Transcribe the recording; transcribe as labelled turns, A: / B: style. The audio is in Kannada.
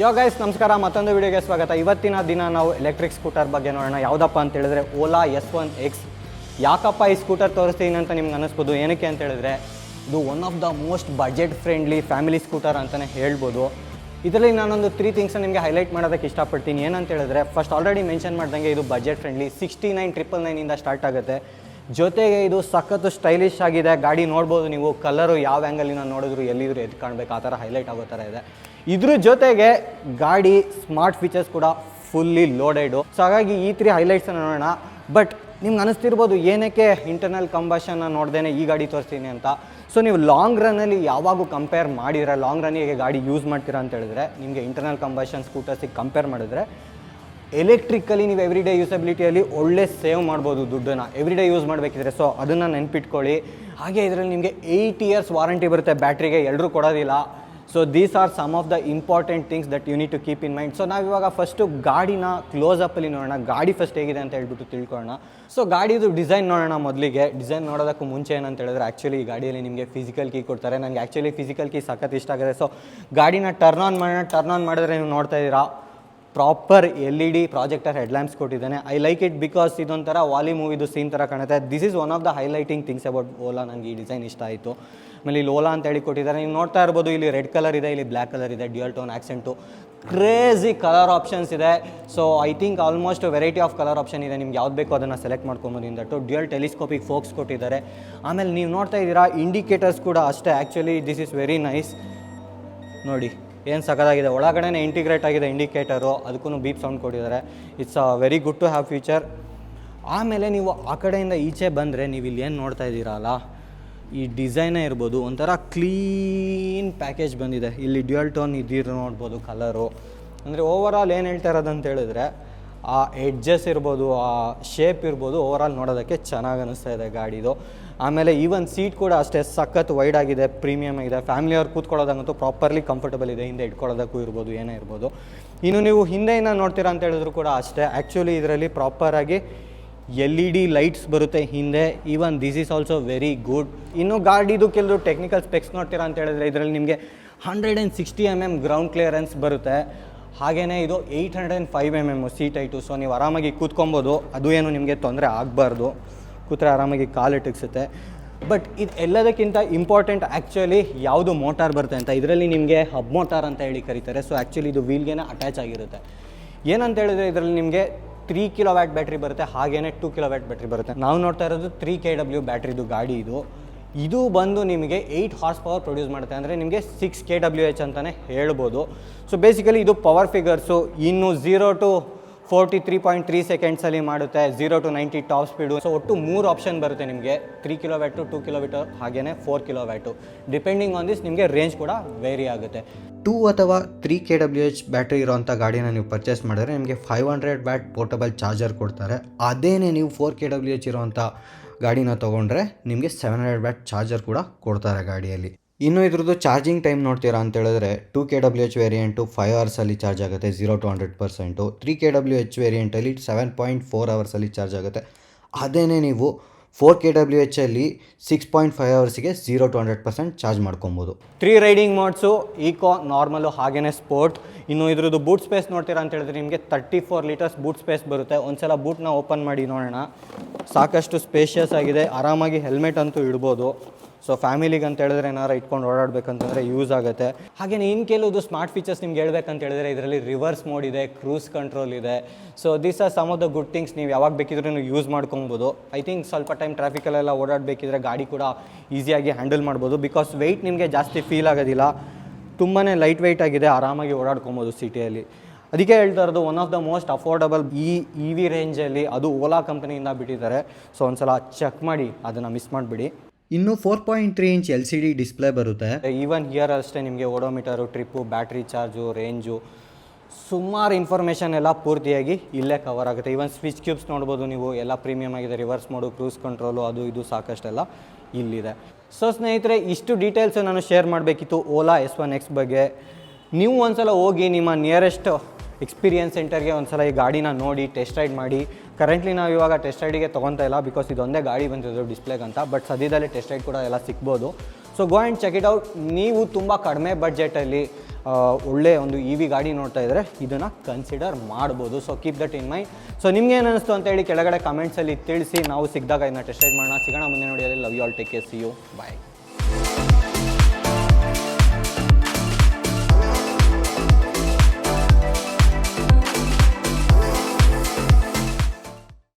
A: ಯೋ ಗೈಸ್ ನಮಸ್ಕಾರ. ಮತ್ತೊಂದು ವಿಡಿಯೋಗೆ ಸ್ವಾಗತ. ಇವತ್ತಿನ ದಿನ ನಾವು ಎಲೆಕ್ಟ್ರಿಕ್ ಸ್ಕೂಟರ್ ಬಗ್ಗೆ ನೋಡೋಣ. ಯಾವುದಪ್ಪ ಅಂತ ಹೇಳಿದ್ರೆ ಓಲಾ ಎಸ್ ಒನ್ ಎಕ್ಸ್ ಯಾಕಪ್ಪ ಈ ಸ್ಕೂಟರ್ ತೋರಿಸ್ತೀನಿ ಅಂತ ನಿಮ್ಗೆ ಅನ್ನಿಸ್ಬೋದು? ಏನಕ್ಕೆ ಅಂತ ಹೇಳಿದ್ರೆ, ಇದು one of the most budget friendly family scooter ಅಂತಲೇ ಹೇಳ್ಬೋದು. ಇದರಲ್ಲಿ ನಾನೊಂದು ತ್ರೀ ಥಿಂಗ್ಸ್ ನಿಮಗೆ ಹೈಲೈಟ್ ಮಾಡೋದಕ್ಕೆ ಇಷ್ಟಪಡ್ತೀನಿ. ಏನಂತ ಹೇಳಿದ್ರೆ ಫಸ್ಟ್ ಆಲ್ರೆಡಿ ಮೆನ್ಷನ್ ಮಾಡ್ದಂಗೆ ಇದು budget friendly sixty nine triple ನೈನಿಂದ start ಆಗುತ್ತೆ. ಜೊತೆಗೆ ಇದು ಸಖತ್ತು ಸ್ಟೈಲಿಶ್ ಆಗಿದೆ. ಗಾಡಿ ನೋಡ್ಬೋದು ನೀವು ಕಲರು ಯಾವ ಆ್ಯಂಗಲಿನ ನೋಡಿದ್ರು, ಎಲ್ಲಿದ್ರು ಎದ್ದು ಕಾಣಬೇಕು, ಆ ಥರ ಹೈಲೈಟ್ ಆಗೋ ಥರ ಇದೆ. ಇದ್ರ ಜೊತೆಗೆ ಗಾಡಿ ಸ್ಮಾರ್ಟ್ ಫೀಚರ್ಸ್ ಕೂಡ ಫುಲ್ಲಿ ಲೋಡೆಡು ಸೊ ಹಾಗಾಗಿ ಈ ತ್ರೀ ಹೈಲೈಟ್ಸನ್ನು ನೋಡೋಣ. ಬಟ್ ನಿಮ್ಗೆ ಅನಿಸ್ತಿರ್ಬೋದು, ಏನಕ್ಕೆ ಇಂಟರ್ನಲ್ ಕಂಬಷನ್ನ ನೋಡ್ದೇನೆ ಈ ಗಾಡಿ ತೋರಿಸ್ತೀನಿ ಅಂತ. ಸೊ ನೀವು ಲಾಂಗ್ ರನ್ನಲ್ಲಿ ಯಾವಾಗೂ ಕಂಪೇರ್ ಮಾಡಿದ್ರೆ ಲಾಂಗ್ ರನ್ನಿಗೆ ಗಾಡಿ ಯೂಸ್ ಮಾಡ್ತೀರಾ ಅಂತ ಹೇಳಿದ್ರೆ, ನಿಮಗೆ ಇಂಟರ್ನಲ್ ಕಂಬಷನ್ ಸ್ಕೂಟರ್ಸಿಗೆ ಕಂಪೇರ್ ಮಾಡಿದ್ರೆ ಎಲೆಕ್ಟ್ರಿಕಲಿ ನೀವು ಎವ್ರಿ ಡೇ ಯೂಸಬಿಲಿಟಿಯಲ್ಲಿ ಒಳ್ಳೆ ಸೇವ್ ಮಾಡ್ಬೋದು ದುಡ್ಡನ್ನು. ಎವ್ರಿ ಯೂಸ್ ಮಾಡಬೇಕಿದ್ರೆ ಸೊ ಅದನ್ನು ನೆನ್ಪಿಟ್ಕೊಳ್ಳಿ. ಹಾಗೆ ಇದರಲ್ಲಿ ನಿಮಗೆ ಏಯ್ಟ್ ಇಯರ್ಸ್ ವಾರಂಟಿ ಬರುತ್ತೆ ಬ್ಯಾಟ್ರಿಗೆ ಎಲ್ಲರೂ ಕೊಡೋದಿಲ್ಲ. So these are some of the important things that you need to keep in mind so ನಾವಿವಾಗ ಫಸ್ಟು ಗಾಡಿನ ಕ್ಲೋಸ್ ಅಪ್ಪಲ್ಲಿ ನೋಡೋಣ. ಗಾಡಿ ಫಸ್ಟ್ ಹೇಗಿದೆ ಅಂತ ಹೇಳ್ಬಿಟ್ಟು ತಿಳ್ಕೊಳ್ಳೋಣ. ಸೊ ಗಾಡಿದು ಡಿಸೈನ್ ನೋಡೋಣ ಮೊದಲಿಗೆ. ಡಿಸೈನ್ ನೋಡೋದಕ್ಕೂ ಮುಂಚೆ ಏನಂತ ಹೇಳಿದ್ರೆ ಆ್ಯಕ್ಚುಲಿ ಈ ಗಾಡಿಯಲ್ಲಿ ನಿಮಗೆ ಫಿಸಿಕಲ್ ಕೀ ಕೊಡ್ತಾರೆ. ನನಗೆ ಆ್ಯಕ್ಚುಲಿ ಫಿಸಿಕಲ್ ಕೀ ಸಖತ್ ಇಷ್ಟ ಆಗಿದೆ. ಸೊ ಗಾಡಿನ ಟರ್ನ್ ಆನ್ ಮಾಡೋಣ ಟರ್ನ್ ಆನ್ ಮಾಡಿದ್ರೆ ನೀವು ನೋಡ್ತಾ ಇದ್ದೀರಾ. Proper L E D projector headlamps ಕೊಟ್ಟಿದ್ದಾನೆ. ಐ ಲೈಕ್ ಇಟ್ ಬಿಕಾಸ್ ಇದೊಂಥರ ವಾಲಿ ಮೂವಿದು ಸೀನ್ ಥರ ಕಾಣುತ್ತೆ. This is one of the highlighting things about Ola ನನಗೆ ಈ ಡಿಸೈನ್ ಇಷ್ಟ ಆಯಿತು. ಆಮೇಲೆ ಇಲ್ಲಿ ಓಲಾ ಅಂತ ಹೇಳಿ ಕೊಟ್ಟಿದ್ದಾರೆ. ನೀವು ನೋಡ್ತಾ ಇರ್ಬೋದು, ಇಲ್ಲಿ ರೆಡ್ ಕಲರ್ ಇದೆ, ಇಲ್ಲಿ ಬ್ಲ್ಯಾಕ್ ಕಲರ್ ಇದೆ dual tone accent crazy colour options ಇದೆ. So I think almost variety of colour option ಇದೆ. ನಿಮ್ಗೆ ಯಾವ್ದು ಬೇಕೋ ಅದನ್ನು ಸೆಲೆಕ್ಟ್ ಮಾಡ್ಕೊಬೋದು ಇಂದಟ್ಟು ಡ್ಯೂಯಲ್ ಟೆಲಿಸ್ಕೋಪಿಕ್ ಫೋಕ್ಸ್ ಕೊಟ್ಟಿದ್ದಾರೆ. ಆಮೇಲೆ ನೀವು ನೋಡ್ತಾ ಇದ್ದೀರಾ ಇಂಡಿಕೇಟರ್ಸ್ ಕೂಡ ಅಷ್ಟೇ. Actually this is very nice ನೋಡಿ. ಏನು ಸಕ್ಕದಾಗಿದೆ ಒಳಗಡೆ ಇಂಟಿಗ್ರೇಟ್ ಆಗಿದೆ ಇಂಡಿಕೇಟರು ಅದಕ್ಕೂ ಬೀಪ್ ಸೌಂಡ್ ಕೊಟ್ಟಿದ್ದಾರೆ. It's a very good to have future ಆಮೇಲೆ ನೀವು ಆ ಕಡೆಯಿಂದ ಈಚೆ ಬಂದರೆ ನೀವು ಇಲ್ಲಿ ಏನು ನೋಡ್ತಾ ಇದ್ದೀರಲ್ಲ ಈ ಡಿಸೈನೇ ಇರ್ಬೋದು, ಒಂಥರ ಕ್ಲೀನ್ ಪ್ಯಾಕೇಜ್ ಬಂದಿದೆ. ಇಲ್ಲಿ ಡ್ಯುಯಲ್ ಟೋನ್ ಇದ್ದೀರ ನೋಡ್ಬೋದು ಕಲರು ಅಂದರೆ ಓವರ್ ಆಲ್ ಏನು ಹೇಳ್ತಾ ಇರೋದಂತ ಹೇಳಿದ್ರೆ ಆ ಎಡ್ಜಸ್ ಇರ್ಬೋದು, ಆ ಶೇಪ್ ಇರ್ಬೋದು ಓವರಾಲ್ ನೋಡೋದಕ್ಕೆ ಚೆನ್ನಾಗಿ ಅನಿಸ್ತಾ ಇದೆ ಗಾಡಿದು ಆಮೇಲೆ ಈವನ್ ಸೀಟ್ ಕೂಡ ಅಷ್ಟೇ ಸಖತ್ ವೈಡ್ ಆಗಿದೆ ಪ್ರೀಮಿಯಮ್ ಆಗಿದೆ. ಫ್ಯಾಮಿಲಿಯವ್ರು ಕೂತ್ಕೊಳ್ಳೋದಂಗಂತೂ ಪ್ರಾಪರ್ಲಿ ಕಂಫರ್ಟಬಲ್ ಇದೆ. ಹಿಂದೆ ಇಟ್ಕೊಳ್ಳೋದಕ್ಕೂ ಇರ್ಬೋದು, ಏನೇ ಇರ್ಬೋದು. ಇನ್ನು ನೀವು ಹಿಂದೆಯಿಂದ ನೋಡ್ತೀರಾ ಅಂತ ಹೇಳಿದ್ರು ಕೂಡ ಅಷ್ಟೇ. ಆ್ಯಕ್ಚುಲಿ ಇದರಲ್ಲಿ ಪ್ರಾಪರಾಗಿ ಎಲ್ ಇ ಡಿ ಲೈಟ್ಸ್ ಬರುತ್ತೆ ಹಿಂದೆ. Even this is also very good ಇನ್ನು ಗಾಡಿದು ಕೆಲವು ಟೆಕ್ನಿಕಲ್ ಸ್ಪೆಕ್ಸ್ ನೋಡ್ತೀರಾ ಅಂತ ಹೇಳಿದ್ರೆ ಇದರಲ್ಲಿ ನಿಮಗೆ hundred and sixty M M ground clearance ಬರುತ್ತೆ. ಹಾಗೆಯೇ ಇದು eight hundred and five M M seat height so ನೀವು ಆರಾಮಾಗಿ ಕೂತ್ಕೊಬೋದು. ಅದು ಏನು ನಿಮಗೆ ತೊಂದರೆ ಆಗಬಾರ್ದು. ಕೂತ್ರೆ ಆರಾಮಾಗಿ ಕಾಲಿಟ್ಟಿಕ್ಸುತ್ತೆ ಬಟ್ ಇದು ಎಲ್ಲದಕ್ಕಿಂತ ಇಂಪಾರ್ಟೆಂಟ್ ಆ್ಯಕ್ಚುಲಿ ಯಾವುದು ಮೋಟಾರ್ ಬರುತ್ತೆ ಅಂತ. ಇದರಲ್ಲಿ ನಿಮಗೆ ಹಬ್ ಮೋಟಾರ್ ಅಂತ ಹೇಳಿ ಕರೀತಾರೆ. ಸೊ ಆ್ಯಕ್ಚುಲಿ ಇದು ವೀಲ್ಗೇನೆ ಅಟ್ಯಾಚ್ ಆಗಿರುತ್ತೆ. ಏನಂತ ಹೇಳಿದ್ರೆ ಇದರಲ್ಲಿ ನಿಮಗೆ ತ್ರೀ ಕಿಲೋ ವ್ಯಾಟ್ ಬ್ಯಾಟ್ರಿ ಬರುತ್ತೆ. ಹಾಗೇ ಟೂ ಕಿಲೋ ವ್ಯಾಟ್ ಬ್ಯಾಟ್ರಿ ಬರುತ್ತೆ. ನಾವು ನೋಡ್ತಾ ಇರೋದು ತ್ರೀ ಕೆ ಡಬ್ಲ್ಯೂ ಬ್ಯಾಟ್ರಿದು ಗಾಡಿ ಇದು. ಇದು ಬಂದು ನಿಮಗೆ ಏಯ್ಟ್ ಹಾರ್ಸ್ ಪವರ್ ಪ್ರೊಡ್ಯೂಸ್ ಮಾಡುತ್ತೆ. ಅಂದರೆ ನಿಮಗೆ ಸಿಕ್ಸ್ ಕೆ ಡಬ್ಲ್ಯೂ ಎಚ್ ಅಂತಲೇ ಹೇಳ್ಬೋದು. ಸೊ ಬೇಸಿಕಲಿ ಇದು ಪವರ್ ಫಿಗರ್ಸು ಇನ್ನು zero to forty three point three ಸೆಕೆಂಡ್ಸಲ್ಲಿ ಮಾಡುತ್ತೆ. Zero to ninety top speed so ಒಟ್ಟು ಮೂರು ಆಪ್ಷನ್ ಬರುತ್ತೆ ನಿಮಗೆ. Three kilowatt two kilometre ಹಾಗೆಯೇ four kilowatt depending on this ನಿಮಗೆ ರೇಂಜ್ ಕೂಡ ವೇರಿ ಆಗುತ್ತೆ. ಟೂ ಅಥವಾ three K W H battery ಇರೋವಂಥ ಗಾಡಿನ ನೀವು ಪರ್ಚೇಸ್ ಮಾಡಿದ್ರೆ ನಿಮಗೆ five hundred watt portable charger ಕೊಡ್ತಾರೆ. ಅದೇನೇ ನೀವು ಫೋರ್ ಕೆ ಡಬ್ಲ್ಯೂ ಎಚ್ ಇರೋಂಥ ಗಾಡಿನ ತೊಗೊಂಡ್ರೆ ನಿಮಗೆ ಸೆವೆನ್ ಹಂಡ್ರೆಡ್ ಬ್ಯಾಟ್ ಚಾರ್ಜರ್ ಕೂಡ ಕೊಡ್ತಾರೆ ಗಾಡಿಯಲ್ಲಿ. ಇನ್ನು ಇದ್ರದ್ದು ಚಾರ್ಜಿಂಗ್ ಟೈಮ್ ನೋಡ್ತೀರಾ ಅಂತ ಹೇಳಿದ್ರೆ two K W H variant five ಅವರ್ಸಲ್ಲಿ charge ಆಗುತ್ತೆ zero to hundred percent three K W H ವೇರಿಯಂಟಲ್ಲಿ seven point four ಅವರ್ಸಲ್ಲಿ ಚಾರ್ಜ್ ಆಗುತ್ತೆ. ಅದೇನೇ ನೀವು ಫೋರ್ ಕೆ ಡಬ್ಲ್ಯೂ ಎಚ್ಚಲ್ಲಿ six point five ಅವರ್ಸಿಗೆ zero to hundred percent charge ಮಾಡ್ಕೊಬೋದು. Three riding modes eco normal ಹಾಗೇನೆ ಸ್ಪೋರ್ಟ್ ಇನ್ನು ಇದ್ರದ್ದು ಬೂಟ್ ಸ್ಪೇಸ್ ನೋಡ್ತೀರಾ ಅಂತ ಹೇಳಿದ್ರೆ ನಿಮಗೆ thirty four litres boot space ಬರುತ್ತೆ. ಒಂದ್ಸಲ ಬೂಟ್ನ ಓಪನ್ ಮಾಡಿ ನೋಡೋಣ. ಸಾಕಷ್ಟು ಸ್ಪೇಷಿಯಸ್ ಆಗಿದೆ. ಆರಾಮಾಗಿ ಹೆಲ್ಮೆಟ್ ಅಂತೂ ಇಡ್ಬೋದು. ಸೊ ಫ್ಯಾಮಿಲಿಗೆ ಅಂತ ಹೇಳಿದ್ರೆ ಏನಾರು ಇಟ್ಕೊಂಡು ಓಡಾಡಬೇಕಂತಂದರೆ ಯೂಸ್ ಆಗುತ್ತೆ. ಹಾಗೇನೇ ಇನ್ ಕೆಲವುದು ಸ್ಮಾರ್ಟ್ ಫೀಚರ್ಸ್ ನಿಮ್ಗೆ ಹೇಳ್ಬೇಕಂತ ಹೇಳಿದ್ರೆ ಇದರಲ್ಲಿ ರಿವರ್ಸ್ ಮೋಡ್ ಇದೆ ಕ್ರೂಸ್ ಕಂಟ್ರೋಲ್ ಇದೆ. So this are some of the good things ನೀವು ಯಾವಾಗ ಬೇಕಿದ್ರೂ ಯೂಸ್ ಮಾಡ್ಕೊಬೋದು. ಐ ಥಿಂಕ್ ಸ್ವಲ್ಪ ಟೈಮ್ ಟ್ರಾಫಿಕಲ್ಲೆಲ್ಲ ಓಡಾಡಬೇಕಿದ್ರೆ ಗಾಡಿ ಕೂಡ ಈಸಿಯಾಗಿ ಹ್ಯಾಂಡಲ್ ಮಾಡ್ಬೋದು. ಬಿಕಾಸ್ ವೆಯ್ಟ್ ನಿಮಗೆ ಜಾಸ್ತಿ ಫೀಲ್ ಆಗೋದಿಲ್ಲ. ತುಂಬಾ ಲೈಟ್ ವೆಯ್ಟ್ ಆಗಿದೆ, ಆರಾಮಾಗಿ ಓಡಾಡ್ಕೊಬೋದು ಸಿಟಿಯಲ್ಲಿ ಅದಕ್ಕೆ ಹೇಳ್ತಾ ಇರೋದು one of the most affordable ಈ ಇ ವಿ ರೇಂಜಲ್ಲಿ ಅದು ಓಲಾ ಕಂಪನಿಯಿಂದ ಬಿಟ್ಟಿದ್ದಾರೆ. ಸೊ ಒಂದು ಸಲ ಚೆಕ್ ಮಾಡಿ, ಅದನ್ನು ಮಿಸ್ ಮಾಡಿಬಿಡಿ. ಇನ್ನು four point three inch L C D display ಬರುತ್ತೆ. ಈವನ್ ಹಿಯರ್ ಅಷ್ಟೇ ನಿಮಗೆ odometer trip battery charge range ಸುಮಾರು ಇನ್ಫಾರ್ಮೇಷನ್ ಎಲ್ಲ ಪೂರ್ತಿಯಾಗಿ ಇಲ್ಲೇ ಕವರ್ ಆಗುತ್ತೆ. ಈವನ್ ಸ್ವಿಚ್ ಕ್ಯೂಬ್ಸ್ ನೋಡ್ಬೋದು ನೀವು, ಎಲ್ಲ ಪ್ರೀಮಿಯಮ್ ಆಗಿದೆ ರಿವರ್ಸ್ ಮೋಡು ಕ್ರೂಸ್ ಕಂಟ್ರೋಲು ಅದು ಇದು ಸಾಕಷ್ಟೆಲ್ಲ ಇಲ್ಲಿದೆ. ಸೊ ಸ್ನೇಹಿತರೆ, ಇಷ್ಟು ಡೀಟೇಲ್ಸ್ ನಾನು ಶೇರ್ ಮಾಡಬೇಕಿತ್ತು ಓಲಾ ಎಸ್ ಒನ್ ಎಕ್ಸ್ ಬಗ್ಗೆ. ನೀವು ಒಂದ್ಸಲ ಹೋಗಿ ನಿಮ್ಮ ನಿಯರೆಸ್ಟ್ ಎಕ್ಸ್ಪೀರಿಯನ್ಸ್ ಸೆಂಟರ್ಗೆ ಒಂದ್ಸಲ ಈ ಗಾಡಿನ ನೋಡಿ, ಟೆಸ್ಟ್ ರೈಡ್ ಮಾಡಿ. ಕರೆಂಟ್ಲಿ ನಾವು ಇವಾಗ ಟೆಸ್ಟ್ ರೈಡಿಗೆ ತೊಗೊತಾ ಇಲ್ಲ ಬಿಕಾಸ್ ಇದೊಂದೇ ಗಾಡಿ ಬಂದಿದ್ದು ಡಿಸ್ಪ್ಲೇಗೆ ಅಂತ ಬಟ್ ಸದ್ಯದಲ್ಲಿ ಟೆಸ್ಟ್ ರೈಡ್ ಕೂಡ ಎಲ್ಲ ಸಿಗ್ಬೋದು. So go and check it out ನೀವು ತುಂಬ ಕಡಿಮೆ ಬಡ್ಜೆಟಲ್ಲಿ ಒಳ್ಳೆ ಒಂದು ಇ ವಿ ಗಾಡಿ ನೋಡ್ತಾ ಇದ್ದರೆ ಇದನ್ನು ಕನ್ಸಿಡರ್ ಮಾಡ್ಬೋದು. So keep that in my so ನಿಮ್ಗೆ ಏನು ಅನಿಸ್ತು ಅಂತ ಹೇಳಿ ಕೆಳಗಡೆ ಕಮೆಂಟ್ಸಲ್ಲಿ ತಿಳಿಸಿ. ನಾವು ಸಿಕ್ಕಿದಾಗ ಇದನ್ನ ಟೆಸ್ಟ್ ರೈಡ್ ಮಾಡೋಣ. ಸಿಗೋಣ ಮುಂದೆ ನೋಡಿ love you all take care see you bye